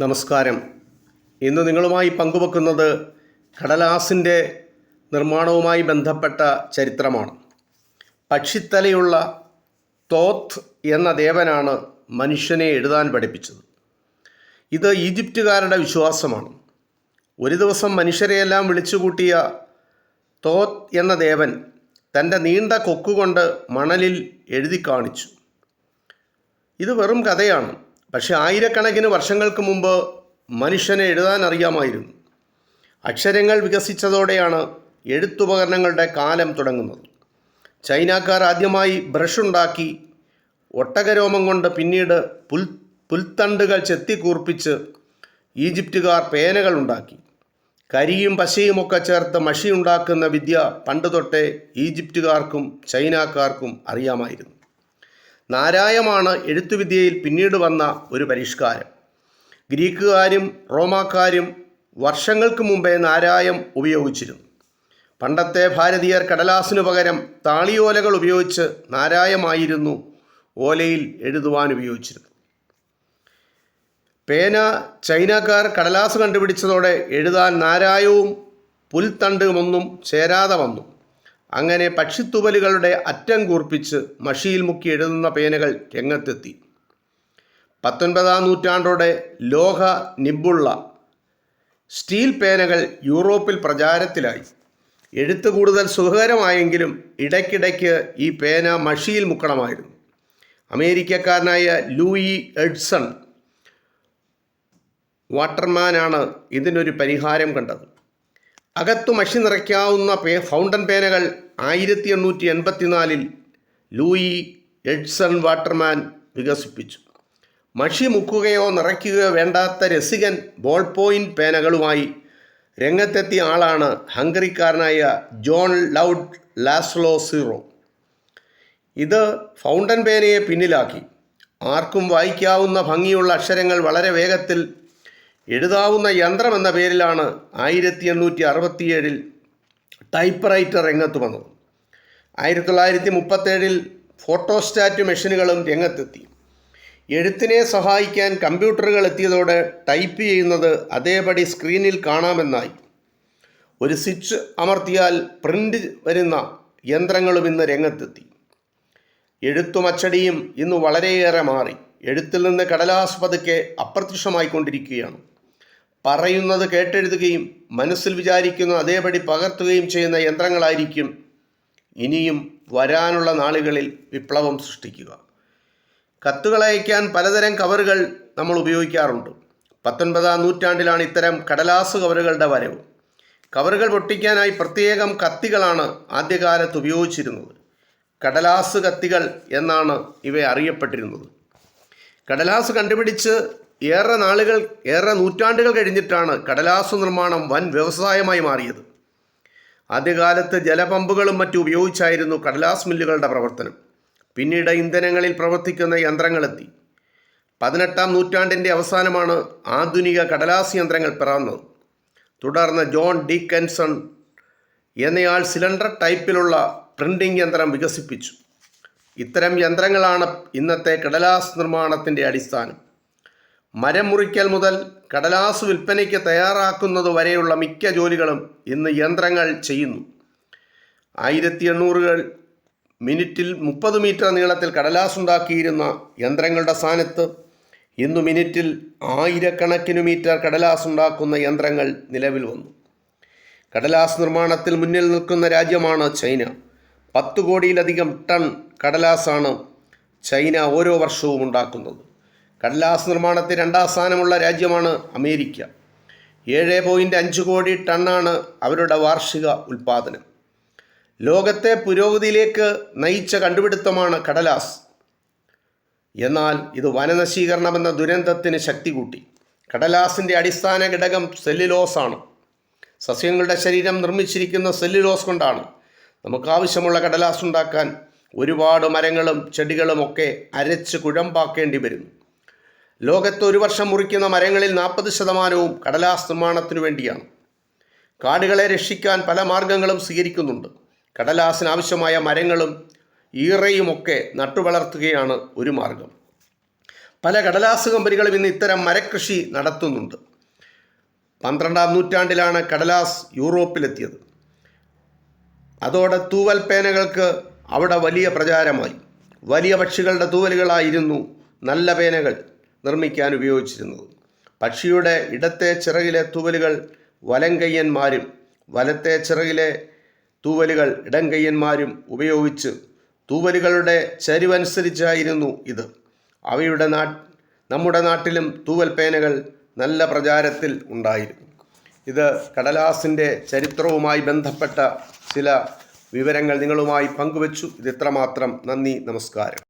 നമസ്കാരം. ഇന്ന് നിങ്ങളുമായി പങ്കുവെക്കുന്നത് കടലാസിന്റെ നിർമ്മാണവുമായി ബന്ധപ്പെട്ട ചരിത്രമാണ്. പക്ഷിത്തലയുള്ള തോത്ത് എന്ന ദേവനാണ് മനുഷ്യനെ എഴുതാൻ പഠിപ്പിച്ചത്. ഇത് ഈജിപ്തുകാരുടെ വിശ്വാസമാണ്. ഒരു ദിവസം മനുഷ്യരെയെല്ലാം വിളിച്ചുകൂട്ടിയ തോത്ത് എന്ന ദേവൻ തന്റെ നീണ്ട കൊക്കുകൊണ്ട് മണലിൽ എഴുതി കാണിച്ചു. ഇത് വെറും കഥയാണ്. പക്ഷെ ആയിരക്കണക്കിന് വർഷങ്ങൾക്ക് മുമ്പ് മനുഷ്യനെ എഴുതാൻ അറിയാമായിരുന്നു. അക്ഷരങ്ങൾ വികസിച്ചതോടെയാണ് എഴുത്തുപകരണങ്ങളുടെ കാലം തുടങ്ങുന്നത്. ചൈനക്കാർ ആദ്യമായി ബ്രഷ് ഉണ്ടാക്കി ഒട്ടകരോമം കൊണ്ട് പിന്നീട് പുൽ പുൽത്തണ്ടുകൾ ചെത്തിക്കൂർപ്പിച്ച് ഈജിപ്തുകാർ പേനകൾ ഉണ്ടാക്കി. കരിയും പശയുമൊക്കെ ചേർത്ത് മഷി ഉണ്ടാക്കുന്ന വിദ്യ പണ്ട് തൊട്ടേ ഈജിപ്തുകാർക്കും ചൈനക്കാർക്കും അറിയാമായിരുന്നു. നാരായമാണ് എഴുത്തുവിദ്യയിൽ പിന്നീട് വന്ന ഒരു പരിഷ്കാരം. ഗ്രീക്കുകാരും റോമാക്കാരും വർഷങ്ങൾക്ക് മുമ്പേ നാരായം ഉപയോഗിച്ചിരുന്നു. പണ്ടത്തെ ഭാരതീയർ കടലാസിനു പകരം താളിയോലകൾ ഉപയോഗിച്ച് നാരായമായിരുന്നു ഓലയിൽ എഴുതുവാൻ ഉപയോഗിച്ചിരുന്നത്. പേന ചൈനക്കാർ കടലാസ് കണ്ടുപിടിച്ചതോടെ എഴുതാൻ നാരായവും പുൽത്തണ്ടുമൊന്നും ചേരാതെ വന്നു. അങ്ങനെ പക്ഷിത്തുവലുകളുടെ അറ്റം കൂർപ്പിച്ച് മഷിയിൽ മുക്കി എഴുതുന്ന പേനകൾ രംഗത്തെത്തി. പത്തൊൻപതാം നൂറ്റാണ്ടോടെ ലോഹ നിബുള്ള സ്റ്റീൽ പേനകൾ യൂറോപ്പിൽ പ്രചാരത്തിലായി. എഴുത്ത് കൂടുതൽ സുഖകരമായെങ്കിലും ഇടയ്ക്കിടയ്ക്ക് ഈ പേന മഷിയിൽ മുക്കണമായിരുന്നു. അമേരിക്കക്കാരനായ ലൂയി എഡ്സൺ വാട്ടർമാനാണ് ഇതിനൊരു പരിഹാരം കണ്ടത്. അകത്തു മഷി നിറയ്ക്കാവുന്ന പേ ഫൗണ്ടൻ പേനകൾ ആയിരത്തി എണ്ണൂറ്റി എൺപത്തിനാലിൽ ലൂയി എഡ്സൺ വാട്ടർമാൻ വികസിപ്പിച്ചു. മഷി മുക്കുകയോ നിറയ്ക്കുകയോ വേണ്ടാത്ത രസികൻ ബോൾ പോയിന്റ് പേനകളുമായി രംഗത്തെത്തിയ ആളാണ് ഹംഗറിക്കാരനായ ജോൺ ലൗഡ് ലാസ്ലോ സീറോ. ഇത് ഫൗണ്ടൻ പേനയെ പിന്നിലാക്കി. ആർക്കും വായിക്കാവുന്ന ഭംഗിയുള്ള അക്ഷരങ്ങൾ വളരെ വേഗത്തിൽ എഴുതാവുന്ന യന്ത്രം എന്ന പേരിലാണ് ആയിരത്തി എണ്ണൂറ്റി അറുപത്തിയേഴിൽ ടൈപ്പ് റൈറ്റർ രംഗത്ത് വന്നത്. ആയിരത്തി തൊള്ളായിരത്തി മുപ്പത്തേഴിൽ ഫോട്ടോസ്റ്റാറ്റ് മെഷീനുകളും രംഗത്തെത്തി. എഴുത്തിനെ സഹായിക്കാൻ കമ്പ്യൂട്ടറുകൾ എത്തിയതോടെ ടൈപ്പ് ചെയ്യുന്നത് അതേപടി സ്ക്രീനിൽ കാണാമെന്നായി. ഒരു സ്വിച്ച് അമർത്തിയാൽ പ്രിന്റ് വരുന്ന യന്ത്രങ്ങളും ഇന്ന് രംഗത്തെത്തി. എഴുത്തും അച്ചടിയും ഇന്ന് വളരെയേറെ മാറി. എഴുത്തിൽ നിന്ന് കടലാസ് പതുക്കെ അപ്രത്യക്ഷമായിക്കൊണ്ടിരിക്കുകയാണ്. പറയുന്നത് കേട്ടെഴുതുകയും മനസ്സിൽ വിചാരിക്കുന്ന അതേപടി പകർത്തുകയും ചെയ്യുന്ന യന്ത്രങ്ങളായിരിക്കും ഇനിയും വരാനുള്ള നാളുകളിൽ വിപ്ലവം സൃഷ്ടിക്കുക. കത്തുകൾ അയക്കാൻ പലതരം കവറുകൾ നമ്മൾ ഉപയോഗിക്കാറുണ്ട്. പത്തൊൻപതാം നൂറ്റാണ്ടിലാണ് ഇത്തരം കടലാസ് കവറുകളുടെ വരവ്. കവറുകൾ പൊട്ടിക്കാനായി പ്രത്യേകം കത്തികളാണ് ആദ്യകാലത്ത് ഉപയോഗിച്ചിരുന്നത്. കടലാസ് കത്തികൾ എന്നാണ് ഇവ അറിയപ്പെട്ടിരുന്നത്. കടലാസ് കണ്ടുപിടിച്ച് ഏറെ നാളുകൾ ഏറെ നൂറ്റാണ്ടുകൾ കഴിഞ്ഞിട്ടാണ് കടലാസ് നിർമ്മാണം വൻ വ്യവസായമായി മാറിയത്. ആദ്യകാലത്ത് ജലപമ്പുകളും മറ്റും ഉപയോഗിച്ചായിരുന്നു കടലാസ് മില്ലുകളുടെ പ്രവർത്തനം. പിന്നീട് ഇന്ധനങ്ങളിൽ പ്രവർത്തിക്കുന്ന യന്ത്രങ്ങളെത്തി. പതിനെട്ടാം നൂറ്റാണ്ടിന്റെ അവസാനമാണ് ആധുനിക കടലാസ് യന്ത്രങ്ങൾ പിറന്നത്. തുടർന്ന് ജോൺ ഡീക്കൻസൺ എന്നയാൾ സിലിണ്ടർ ടൈപ്പിലുള്ള പ്രിന്റിംഗ് യന്ത്രം വികസിപ്പിച്ചു. ഇത്തരം യന്ത്രങ്ങളാണ് ഇന്നത്തെ കടലാസ് നിർമ്മാണത്തിന്റെ അടിസ്ഥാനം. മരം മുറിക്കൽ മുതൽ കടലാസ് വിൽപ്പനയ്ക്ക് തയ്യാറാക്കുന്നത് വരെയുള്ള മിക്ക ജോലികളും ഇന്ന് യന്ത്രങ്ങൾ ചെയ്യുന്നു. ആയിരത്തി എണ്ണൂറുകൾ മിനിറ്റിൽ മുപ്പത് മീറ്റർ നീളത്തിൽ കടലാസ് ഉണ്ടാക്കിയിരുന്ന യന്ത്രങ്ങളുടെ സ്ഥാനത്ത് ഇന്ന് മിനിറ്റിൽ ആയിരക്കണക്കിന് മീറ്റർ കടലാസ് ഉണ്ടാക്കുന്ന യന്ത്രങ്ങൾ നിലവിൽ വന്നു. കടലാസ് നിർമ്മാണത്തിൽ മുന്നിൽ നിൽക്കുന്ന രാജ്യമാണ് ചൈന. പത്ത് കോടിയിലധികം ടൺ കടലാസാണ് ചൈന ഓരോ വർഷവും ഉണ്ടാക്കുന്നത്. കടലാസ് നിർമ്മാണത്തിൽ രണ്ടാം സ്ഥാനമുള്ള രാജ്യമാണ് അമേരിക്ക. ഏഴ് പോയിന്റ് അഞ്ച് കോടി ടണ്ണാണ് അവരുടെ വാർഷിക ഉൽപ്പാദനം ലോകത്തെ പുരോഗതിയിലേക്ക് നയിച്ച കണ്ടുപിടുത്തമാണ് കടലാസ്. എന്നാൽ ഇത് വനനശീകരണമെന്ന ദുരന്തത്തിന് ശക്തി കൂട്ടി. കടലാസിന്റെ അടിസ്ഥാന ഘടകം സെല്ലുലോസാണ് സസ്യങ്ങളുടെ ശരീരം നിർമ്മിച്ചിരിക്കുന്ന സെല്ലുലോസ് കൊണ്ടാണ്. നമുക്ക് ആവശ്യമുള്ള കടലാസ് ഉണ്ടാക്കാൻ ഒരുപാട് മരങ്ങളും ചെടികളും ഒക്കെ അരച്ച് കുഴമ്പാക്കേണ്ടി വരുന്നു. ലോകത്ത് ഒരു വർഷം മുറിക്കുന്ന മരങ്ങളിൽ നാൽപ്പത് ശതമാനവും കടലാസ് നിർമ്മാണത്തിനു വേണ്ടിയാണ്. കാടുകളെ രക്ഷിക്കാൻ പല മാർഗങ്ങളും സ്വീകരിക്കുന്നുണ്ട്. കടലാസിന് ആവശ്യമായ മരങ്ങളും ഈറയുമൊക്കെ നട്ടുവളർത്തുകയാണ് ഒരു മാർഗം. പല കടലാസ് കമ്പനികളും ഇന്ന് ഇത്തരം മരക്കൃഷി നടത്തുന്നുണ്ട്. പന്ത്രണ്ടാം നൂറ്റാണ്ടിലാണ് കടലാസ് യൂറോപ്പിലെത്തിയത്. അതോടെ തൂവൽ പേനകൾക്ക് അവിടെ വലിയ പ്രചാരമായി. വലിയ പക്ഷികളുടെ തൂവലുകളായിരുന്നു നല്ല പേനകൾ. നിർമ്മിക്കാൻ ഉപയോഗിച്ചിരുന്നത്. പക്ഷിയുടെ ഇടത്തെ ചിറകിലെ തൂവലുകൾ വലങ്കയ്യന്മാരും വലത്തെ ചിറകിലെ തൂവലുകൾ ഇടങ്കയ്യന്മാരും ഉപയോഗിച്ച് തൂവലുകളുടെ ചരിവനുസരിച്ചായിരുന്നു ഇത്. അവയുടെ നാ നമ്മുടെ നാട്ടിലും തൂവൽ പേനകൾ നല്ല പ്രചാരത്തിൽ ഉണ്ടായിരുന്നു. ഇത് കടലാസിന്റെ ചരിത്രവുമായി ബന്ധപ്പെട്ട ചില വിവരങ്ങൾ നിങ്ങളുമായി പങ്കുവച്ചു. ഇത് ഇത്രമാത്രം. നന്ദി നമസ്കാരം.